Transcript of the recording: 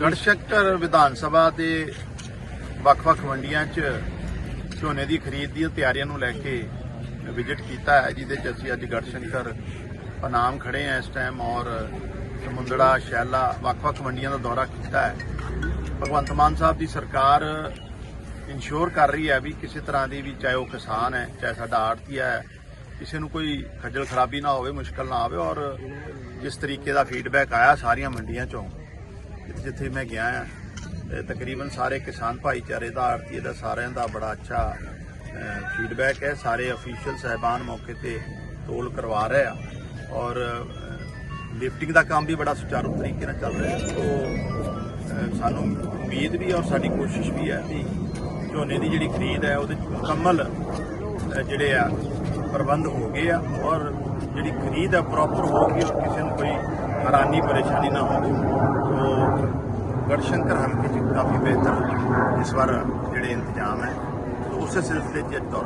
ਗੜਸ਼ੰਕਰ ਵਿਧਾਨ ਸਭਾ ਦੇ ਵੱਖ-ਵੱਖ ਮੰਡੀਆਂ 'ਚ ਝੋਨੇ ਦੀ ਖਰੀਦ ਦੀਆਂ ਤਿਆਰੀਆਂ ਨੂੰ ਲੈ ਕੇ ਵਿਜ਼ਿਟ ਕੀਤਾ ਹੈ, ਜਿਹਦੇ 'ਚ ਅਸੀਂ ਅੱਜ ਗੜਸ਼ੰਕਰ ਪਨਾਮ ਖੜੇ ਹਾਂ ਇਸ ਟਾਈਮ ਔਰ ਸਮੁੰਦੜਾ, ਸ਼ੈਲਾ, ਵੱਖ-ਵੱਖ ਮੰਡੀਆਂ ਦਾ ਦੌਰਾ ਕੀਤਾ ਹੈ। ਭਗਵੰਤ ਮਾਨ ਸਾਹਿਬ ਦੀ ਸਰਕਾਰ ਇਨਸ਼ੋਰ ਕਰ ਰਹੀ ਹੈ ਵੀ ਕਿਸੇ ਤਰ੍ਹਾਂ ਦੀ ਵੀ ਚਾਹੇ ਉਹ ਕਿਸਾਨ ਹੈ, ਚਾਹੇ ਸਾਡਾ ਆੜਤੀਆ ਹੈ, ਕਿਸੇ ਨੂੰ ਕੋਈ ਖੱਜਲ ਖਰਾਬੀ ਨਾ ਹੋਵੇ, ਮੁਸ਼ਕਲ ਨਾ ਆਵੇ ਔਰ ਜਿਸ ਤਰੀਕੇ ਦਾ ਫੀਡਬੈਕ ਆਇਆ ਸਾਰੀਆਂ ਮੰਡੀਆਂ ਚੋਂ ਜਿੱਥੇ ਮੈਂ ਗਿਆ ਆ ਤਕਰੀਬਨ ਸਾਰੇ ਕਿਸਾਨ ਭਾਈਚਾਰੇ ਦਾ, ਆੜਤੀਏ ਦਾ, ਸਾਰਿਆਂ ਦਾ ਬੜਾ ਅੱਛਾ ਫੀਡਬੈਕ ਹੈ। ਸਾਰੇ ਅਫੀਸ਼ੀਅਲ ਸਹਿਬਾਨ ਮੌਕੇ ਤੇ ਤੋਲ ਕਰਵਾ ਰਹੇ ਆ। ਔਰ ਲਿਫਟਿੰਗ ਦਾ ਕੰਮ ਵੀ ਬੜਾ ਸੁਚਾਰੂ ਤਰੀਕੇ ਨਾਲ ਚੱਲ ਰਿਹਾ। ਹੈ ਤੋਂ ਸਾਨੂੰ ਉਮੀਦ ਵੀ ਔਰ ਸਾਡੀ ਕੋਸ਼ਿਸ਼ ਵੀ ਹੈ ਕਿ ਝੋਨੇ ਦੀ ਜਿਹੜੀ ਖਰੀਦ ਹੈ, ਉਹਦੇ 'ਚ ਮੁਕੰਮਲ ਜਿਹੜੇ ਆ ਪ੍ਰਬੰਧ ਹੋ ਗਏ ਆ। ਔਰ ਜਿਹੜੀ ਖਰੀਦ ਹੈ ਪ੍ਰੋਪਰ ਹੋ ਗਈ ਔਰ ਕਿਸੇ ਨੂੰ ਕੋਈ ਹੈਰਾਨੀ, ਪਰੇਸ਼ਾਨੀ ਨਾ ਹੋਵੇ। ਤੋ ਗੜਸ਼ੰਕਰ ਹਲਕੇ 'ਚ ਕਾਫੀ ਬਿਹਤਰ ਇਸ ਵਾਰ ਜਿਹੜੇ ਇੰਤਜ਼ਾਮ ਹੈ, ਤੋ ਉਸੇ ਸਿਲਸਿਲੇ 'ਚ ਦੌਰਾ